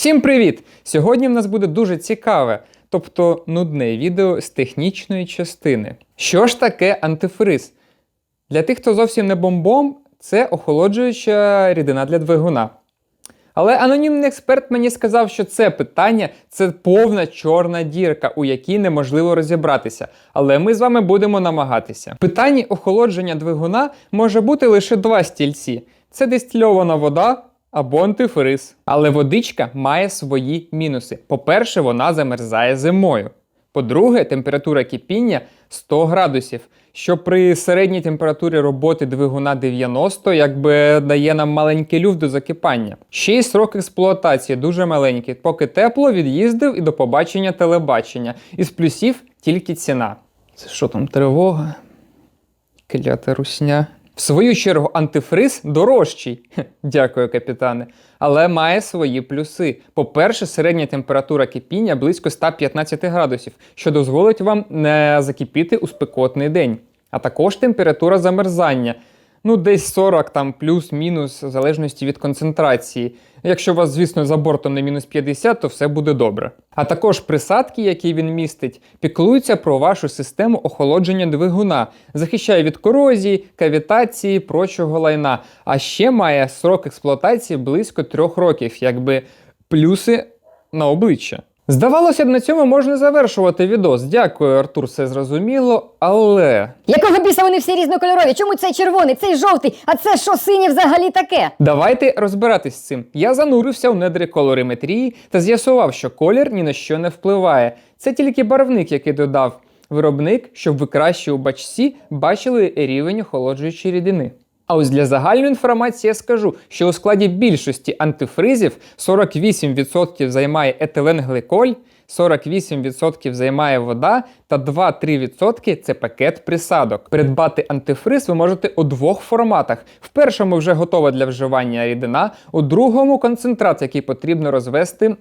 Всім привіт! Сьогодні в нас буде дуже цікаве, тобто нудне відео з технічної частини. Що ж таке антифриз? Для тих, хто зовсім не бомбом, це охолоджуюча рідина для двигуна. Але анонімний експерт мені сказав, що це питання це повна чорна дірка, у якій неможливо розібратися. Але ми з вами будемо намагатися. В питанні охолодження двигуна може бути лише два стільці: це дистильована вода або антифриз. Але водичка має свої мінуси. По-перше, вона замерзає зимою. По-друге, температура кипіння 100 градусів, що при середній температурі роботи двигуна 90 якби дає нам маленький люфт до закипання. Ще й срок експлуатації дуже маленький, поки тепло від'їздив і до побачення телебачення. Із плюсів тільки ціна. Це що там, тривога? Клята русня. В свою чергу, антифриз дорожчий. Дякую, капітане. Але має свої плюси. По-перше, середня температура кипіння близько 115 градусів, що дозволить вам не закипіти у спекотний день. А також температура замерзання. Ну, десь 40 там плюс-мінус, в залежності від концентрації. Якщо у вас, звісно, за бортом не мінус 50, то все буде добре. А також присадки, які він містить, піклуються про вашу систему охолодження двигуна, захищає від корозії, кавітації, прочого лайна. А ще має срок експлуатації близько 3 років, якби плюси на обличчя. Здавалося б, на цьому можна завершувати відос. Дякую, Артур, все зрозуміло, але. Якого біса вони всі різнокольорові? Чому цей червоний, цей жовтий, а це що синє взагалі таке? Давайте розбиратись з цим. Я занурився в недри колориметрії та з'ясував, що колір ні на що не впливає. Це тільки барвник, який додав виробник, щоб ви краще у бачці бачили рівень охолоджуючої рідини. А ось для загальної інформації я скажу, що у складі більшості антифризів 48% займає етиленгликоль, 48% займає вода та 2-3% це пакет присадок. Придбати антифриз ви можете у двох форматах. В першому вже готова для вживання рідина, у другому концентрат, який потрібно розвести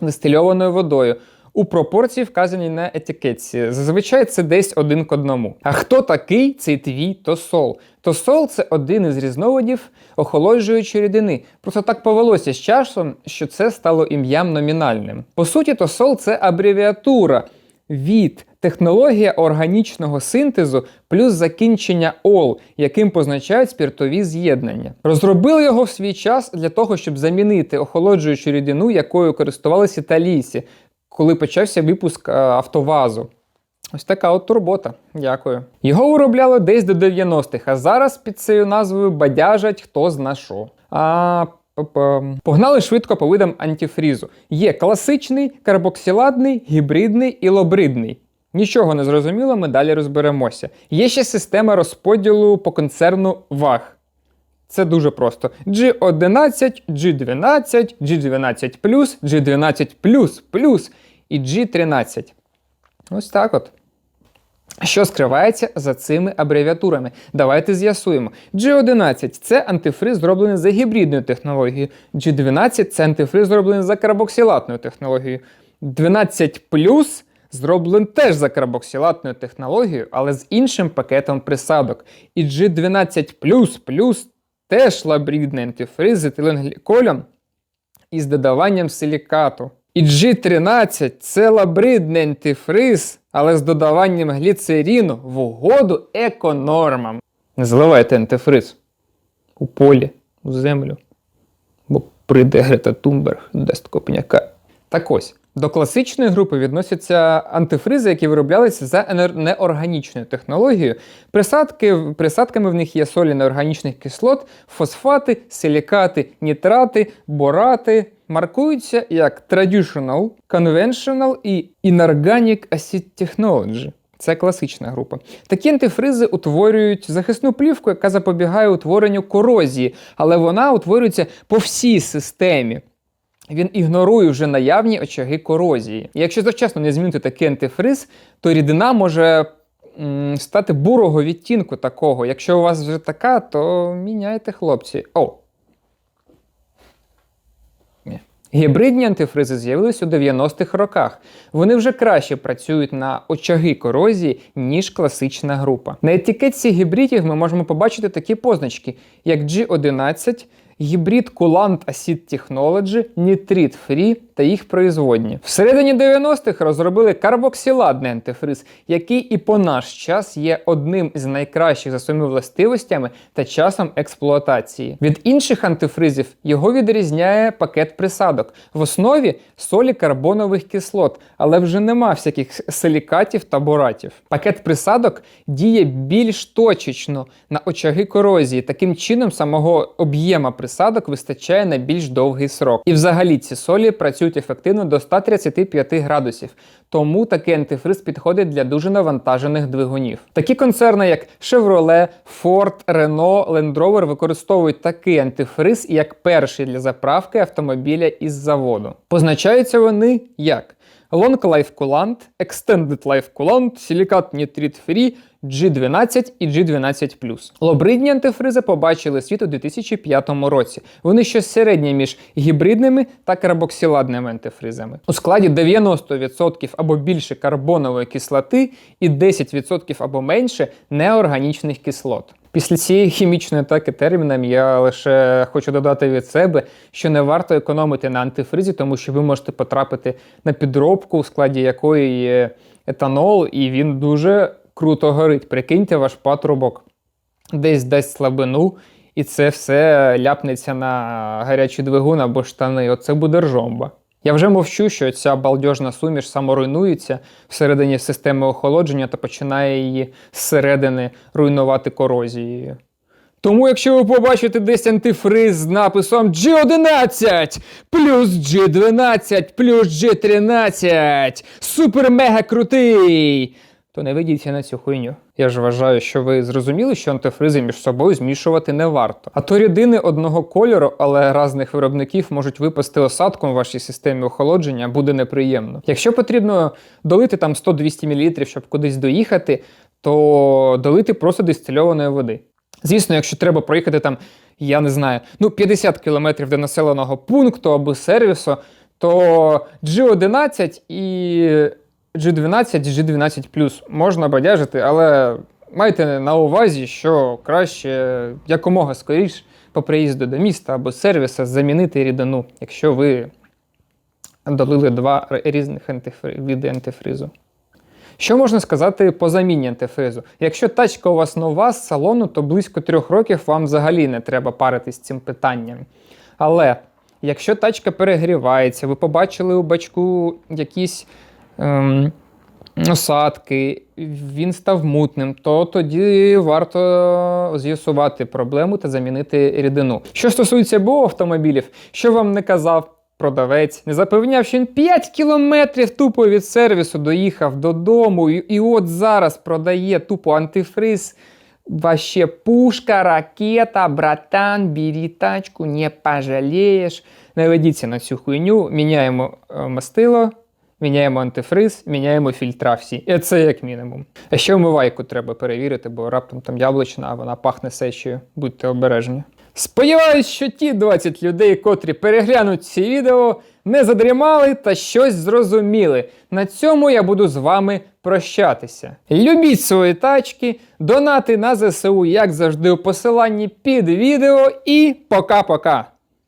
дистильованою водою. У пропорції вказані на етикетці. Зазвичай це десь один к одному. А хто такий цей твій тосол? Тосол це один із різновидів охолоджуючої рідини. Просто так повелося з часом, що це стало ім'ям номінальним. По суті, тосол це абревіатура від технологія органічного синтезу плюс закінчення ол, яким позначають спіртові з'єднання. Розробили його в свій час для того, щоб замінити охолоджуючу рідину, якою користувалися італійці, коли почався випуск е, автовазу. Ось така от турбота. Дякую. Його виробляли десь до 90-х, а зараз під цією назвою бадяжать хто зна що. А Погнали швидко по видам антифрізу. Є класичний, карбоксиладний, гібридний і лобридний. Нічого не зрозуміло, ми далі розберемося. Є ще система розподілу по концерну ваг. Це дуже просто. G11, G12, G12, G12 і G13. Ось так от. Що скривається за цими абревіатурами? Давайте з'ясуємо. G11 це антифриз, зроблений за гібридною технологією. G12 це антифриз, зроблений за карбоксилатною технологією. 12 зроблений теж за карбоксилатною технологією, але з іншим пакетом присадок. І G12 теж лабридний антифриз з етиленгліколем із додаванням силікату. І G13 це лабридний антифриз, але з додаванням гліцеріну в угоду еконормам. Не заливайте антифриз у полі, у землю. Бо прийде Грета Тумберг, дасть копняка. Так ось. До класичної групи відносяться антифризи, які вироблялися за неорганічною технологією. Присадки, присадками в них є солі неорганічних кислот, фосфати, силікати, нітрати, борати. Маркуються як Traditional, Conventional і Inorganic Acid Technology. Це класична група. Такі антифризи утворюють захисну плівку, яка запобігає утворенню корозії, але вона утворюється по всій системі. Він ігнорує вже наявні очаги корозії. Якщо завчасно не змінити такий антифриз, то рідина може м, стати бурого відтінку такого. Якщо у вас вже така, то міняйте хлопці. О! Гібридні антифризи з'явились у 90-х роках. Вони вже краще працюють на очаги корозії, ніж класична група. На етикетці гібридів ми можемо побачити такі позначки, як G11, гібрид Coolant Acid Technology, Nitrit Free та їх производні. Всередині 90-х розробили карбоксиладний антифриз, який і по наш час є одним із найкращих за своїми властивостями та часом експлуатації. Від інших антифризів його відрізняє пакет присадок. В основі солі карбонових кислот, але вже нема всяких силікатів та боратів. Пакет присадок діє більш точечно на очаги корозії. Таким чином, самого об'єма присадок вистачає на більш довгий срок. І взагалі ці солі працюють ефективно до 135 градусів. Тому такий антифриз підходить для дуже навантажених двигунів. Такі концерни, як Chevrolet, Ford, Renault, Land Rover використовують такий антифриз як перший для заправки автомобіля із заводу. Позначаються вони як Long Life Coolant, Extended Life Coolant, Silicate Nitrit Free, G12 і G12+. Лобридні антифризи побачили світ у 2005 році. Вони щось середнє між гібридними та карбоксиладними антифризами. У складі 90% або більше карбонової кислоти і 10% або менше неорганічних кислот. Після цієї хімічної атаки термінам я лише хочу додати від себе, що не варто економити на антифризі, тому що ви можете потрапити на підробку, у складі якої є етанол, і він дуже круто горить. Прикиньте ваш патрубок десь дасть слабину, і це все ляпнеться на гарячий двигун або штани. Оце буде ржомба. Я вже мовчу, що ця балдежна суміш саморуйнується всередині системи охолодження та починає її зсередини руйнувати корозією. Тому, якщо ви побачите десь антифриз з написом G11 плюс G12 плюс G13 супер мега крутий, то не ведіться на цю хуйню. Я ж вважаю, що ви зрозуміли, що антифризи між собою змішувати не варто. А то рідини одного кольору, але різних виробників можуть випасти осадком в вашій системі охолодження, буде неприємно. Якщо потрібно долити там 100-200 мл, щоб кудись доїхати, то долити просто дистильованої води. Звісно, якщо треба проїхати там, я не знаю, ну 50 кілометрів до населеного пункту або сервісу, то G11 і G12, G12 можна бадяжити, але майте на увазі, що краще якомога скоріш по приїзду до міста або сервіса замінити рідину, якщо ви долили два різних антифри... види антифризу. Що можна сказати по заміні антифризу? Якщо тачка у вас нова з салону, то близько трьох років вам взагалі не треба паритись цим питанням. Але якщо тачка перегрівається, ви побачили у бачку якісь ем, осадки, він став мутним, то тоді варто з'ясувати проблему та замінити рідину. Що стосується БУ автомобілів, що вам не казав продавець, не запевняв, що він 5 кілометрів тупо від сервісу доїхав додому, і, і от зараз продає тупо антифриз. Вообще пушка, ракета, братан, бери тачку, не пожалієш. Не ведіться на цю хуйню, міняємо е, мастило, міняємо антифриз, міняємо фільтра всі. І це як мінімум. А ще вмивайку треба перевірити, бо раптом там яблучна, а вона пахне сечею. Будьте обережні. Сподіваюсь, що ті 20 людей, котрі переглянуть ці відео, не задрімали та щось зрозуміли. На цьому я буду з вами прощатися. Любіть свої тачки, донати на ЗСУ, як завжди, у посиланні під відео, і пока-пока!